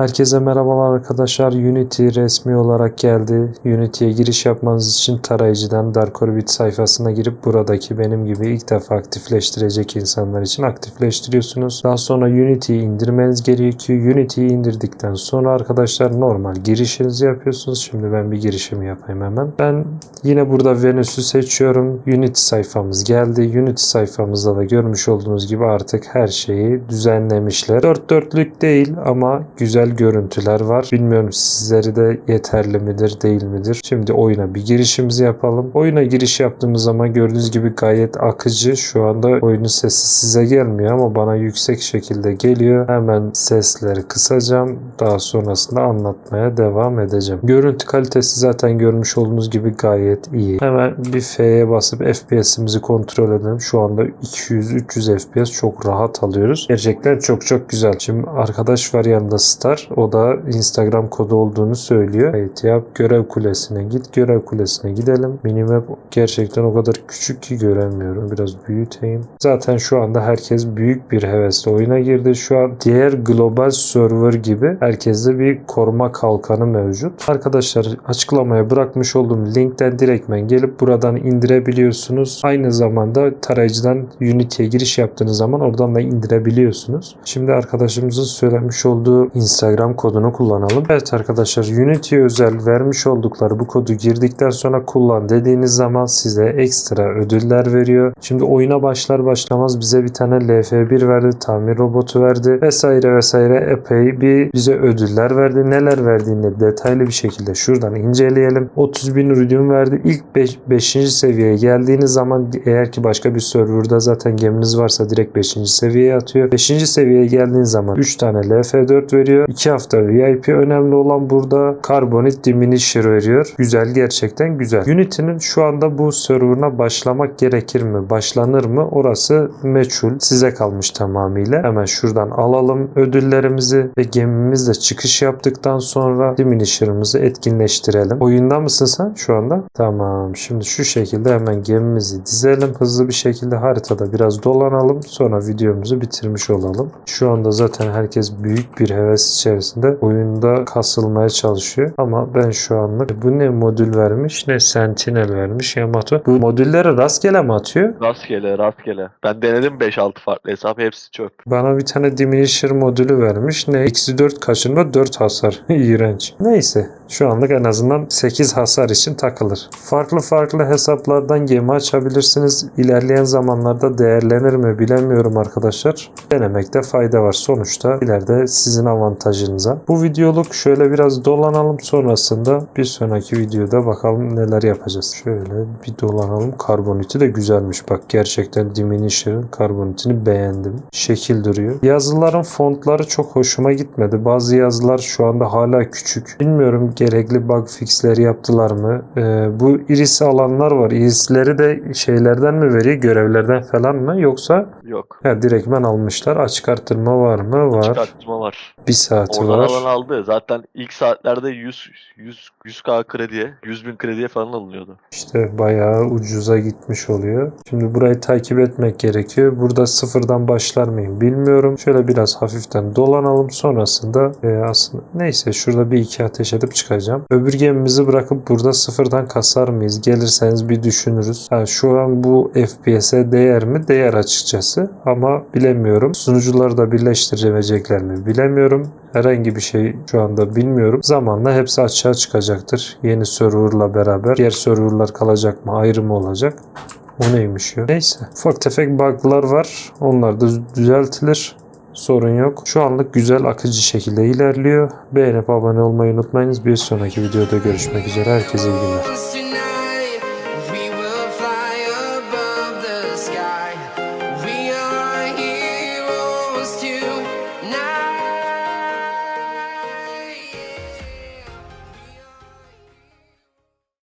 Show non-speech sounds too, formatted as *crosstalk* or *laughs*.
Herkese merhabalar arkadaşlar. Unity resmi olarak geldi. Unity'ye giriş yapmanız için tarayıcıdan Dark Orbit sayfasına girip buradaki benim gibi ilk defa aktifleştirecek insanlar için aktifleştiriyorsunuz. Daha sonra Unity'yi indirmeniz gerekiyor. Unity'yi indirdikten sonra arkadaşlar normal girişinizi yapıyorsunuz. Şimdi ben bir girişimi yapayım hemen. Ben yine burada Venüs'ü seçiyorum. Unity sayfamız geldi. Unity sayfamızda da görmüş olduğunuz gibi artık her şeyi düzenlemişler. Dört dörtlük değil ama güzel görüntüler var. Bilmiyorum sizleri de yeterli midir değil midir. Şimdi oyuna bir girişimizi yapalım. Oyuna giriş yaptığımız zaman gördüğünüz gibi gayet akıcı. Şu anda oyunun sesi size gelmiyor ama bana yüksek şekilde geliyor. Hemen sesleri kısacağım. Daha sonrasında anlatmaya devam edeceğim. Görüntü kalitesi zaten görmüş olduğunuz gibi gayet iyi. Hemen bir F'ye basıp FPS'imizi kontrol edelim. Şu anda 200-300 FPS çok rahat alıyoruz. Gerçekten çok çok güzel. Şimdi arkadaş var yanında Star. O da Instagram kodu olduğunu söylüyor. Evet yap görev kulesine git. Görev kulesine gidelim. Minimap gerçekten o kadar küçük ki göremiyorum. Biraz büyüteyim. Zaten şu anda herkes büyük bir hevesle oyuna girdi. Şu an diğer global server gibi herkeste bir koruma kalkanı mevcut. Arkadaşlar açıklamaya bırakmış olduğum linkten direktmen gelip buradan indirebiliyorsunuz. Aynı zamanda tarayıcıdan Unity'ye giriş yaptığınız zaman oradan da indirebiliyorsunuz. Şimdi arkadaşımızın söylemiş olduğu Instagram kodunu kullanalım. Evet arkadaşlar Unity özel vermiş oldukları bu kodu girdikten sonra kullan dediğiniz zaman size ekstra ödüller veriyor. Şimdi oyuna başlar başlamaz bize bir tane LF1 verdi, tamir robotu verdi vesaire vesaire epey bir bize ödüller verdi. Neler verdiğini detaylı bir şekilde şuradan inceleyelim. 30 bin iridium verdi. İlk 5. seviyeye geldiğiniz zaman eğer ki başka bir serverda zaten geminiz varsa direkt 5. seviyeye atıyor. 5. seviyeye geldiğiniz zaman 3 tane LF4 veriyor. 2 hafta VIP önemli olan burada Carbonite Diminisher veriyor. Güzel gerçekten güzel. Unity'nin şu anda bu serverına başlamak gerekir mi? Başlanır mı? Orası meçhul. Size kalmış tamamıyla. Hemen şuradan alalım ödüllerimizi ve gemimizle çıkış yaptıktan sonra Diminisher'ımızı etkinleştirelim. Oyunda mısın sen şu anda? Tamam. Şimdi şu şekilde hemen gemimizi dizelim. Hızlı bir şekilde haritada biraz dolanalım. Sonra videomuzu bitirmiş olalım. Şu anda zaten herkes büyük bir heves içerisinde oyunda kasılmaya çalışıyor. Ama ben şu anlık bu ne modül vermiş ne sentinel vermiş Yamato. Bu modülleri rastgele mi atıyor? Rastgele rastgele. Ben denedim 5-6 farklı hesap hepsi çöp. Bana bir tane diminisher modülü vermiş. Ne? Eksi 4 kaçınma 4 hasar. *laughs* İğrenç. Neyse. Şu anlık en azından 8 hasar için takılır. Farklı farklı hesaplardan gemi açabilirsiniz. İlerleyen zamanlarda değerlenir mi bilemiyorum arkadaşlar. Denemekte fayda var. Sonuçta ileride sizin avantajınıza. Bu videoluk şöyle biraz dolanalım sonrasında bir sonraki videoda bakalım neler yapacağız. Şöyle bir dolanalım. Karboniti de güzelmiş. Bak gerçekten Diminisher'ın karbonitini beğendim. Şekil duruyor. Yazıların fontları çok hoşuma gitmedi. Bazı yazılar şu anda hala küçük. Bilmiyorum gerekli bug fixleri yaptılar mı? Ee, bu irisi alanlar var. Irisleri de şeylerden mi veriyor? Görevlerden falan mı? Yoksa Yok. ha, direktmen almışlar. Açık arttırma var mı? Var. Çıkartma var. Bir saati Oradan var. alan aldı. Zaten ilk saatlerde 100 100 100k krediye, 100 bin krediye falan alınıyordu. İşte bayağı ucuza gitmiş oluyor. Şimdi burayı takip etmek gerekiyor. Burada sıfırdan başlar mıyım bilmiyorum. Şöyle biraz hafiften dolanalım. Sonrasında e, aslında neyse şurada bir iki ateş edip çıkacağım. Öbür gemimizi bırakıp burada sıfırdan kasar mıyız? Gelirseniz bir düşünürüz. Ha, şu an bu FPS'e değer mi? Değer açıkçası. Ama bilemiyorum. Sunucuları da birleştirecekler mi? Bilemiyorum. Herhangi bir şey şu anda bilmiyorum. Zamanla hepsi açığa çıkacaktır. Yeni serverla beraber. Diğer serverlar kalacak mı? Ayrı olacak? O neymiş ya? Neyse. Ufak tefek bug'lar var. Onlar da düzeltilir. Sorun yok. Şu anlık güzel akıcı şekilde ilerliyor. Beğenip abone olmayı unutmayınız. Bir sonraki videoda görüşmek üzere. Herkese iyi günler.